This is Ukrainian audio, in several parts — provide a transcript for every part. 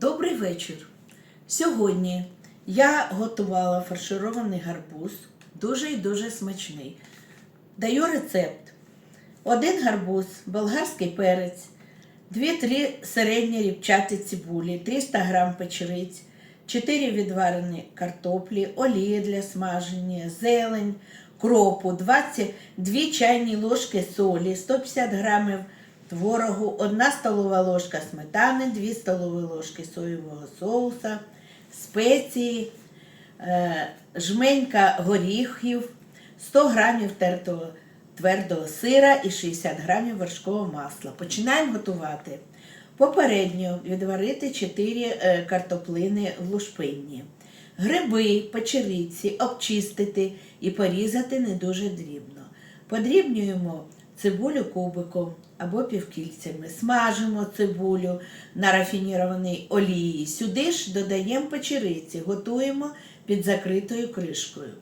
Добрий вечір. Сьогодні я готувала фарширований гарбуз, дуже і дуже смачний. Даю рецепт. Один гарбуз, болгарський перець, 2-3 середні ріпчаті цибулі, 300 г печериць, 4 відварені картоплі, олія для смаження, зелень, кропу, 22 чайні ложки солі, 150 грамів творогу, 1 столова ложка сметани, 2 столові ложки соєвого соуса, спеції, е, жменька горіхів, 100 грамів тертого твердого сира і 60 грамів вершкового масла. Починаємо готувати. Попередньо відварити 4 картоплини в лушпинні. Гриби, печериці обчистити і порізати не дуже дрібно. Подрібнюємо цибулю кубиком або півкільцями. Смажимо цибулю на рафінірованій олії. Сюди ж додаємо печериці, готуємо під закритою кришкою.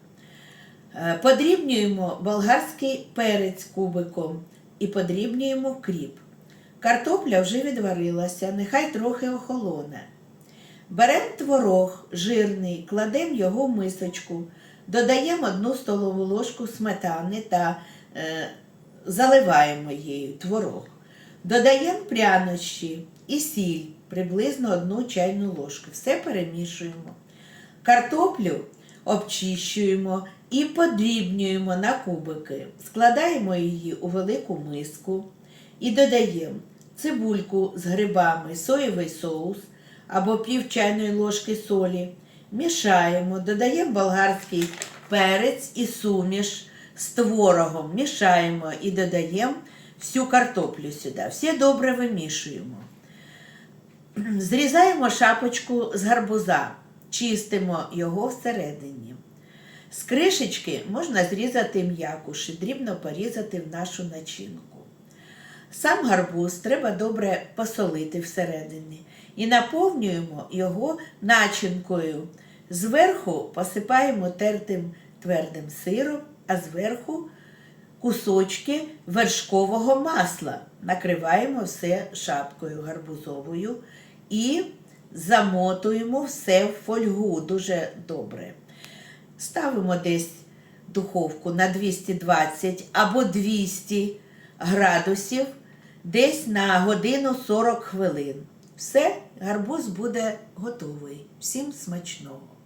Е, Подрібнюємо болгарський перець кубиком і подрібнюємо кріп. Картопля вже відварилася, нехай трохи охолоне. Беремо творог жирний, кладемо його в мисочку, додаємо одну столову ложку сметани та е, заливаємо її творог. Додаємо прянощі і сіль, приблизно одну чайну ложку. Все перемішуємо. Картоплю обчищуємо і подрібнюємо на кубики. Складаємо її у велику миску і додаємо цибульку з грибами, соєвий соус або пів чайної ложки солі. Мішаємо, додаємо болгарський перець і суміш з творогом. Мішаємо і додаємо всю картоплю сюди. Все добре вимішуємо. Зрізаємо шапочку з гарбуза, чистимо його всередині. З кришечки можна зрізати м'якуші, дрібно порізати в нашу начинку. Сам гарбуз треба добре посолити всередині і наповнюємо його начинкою. Зверху посипаємо тертим твердим сиром, а зверху кусочки вершкового масла. Накриваємо все шапкою гарбузовою і замотуємо все в фольгу дуже добре. Ставимо десь духовку на 220 або 200 градусів, десь на годину 40 хвилин. Все, гарбуз буде готовий. Всім смачного!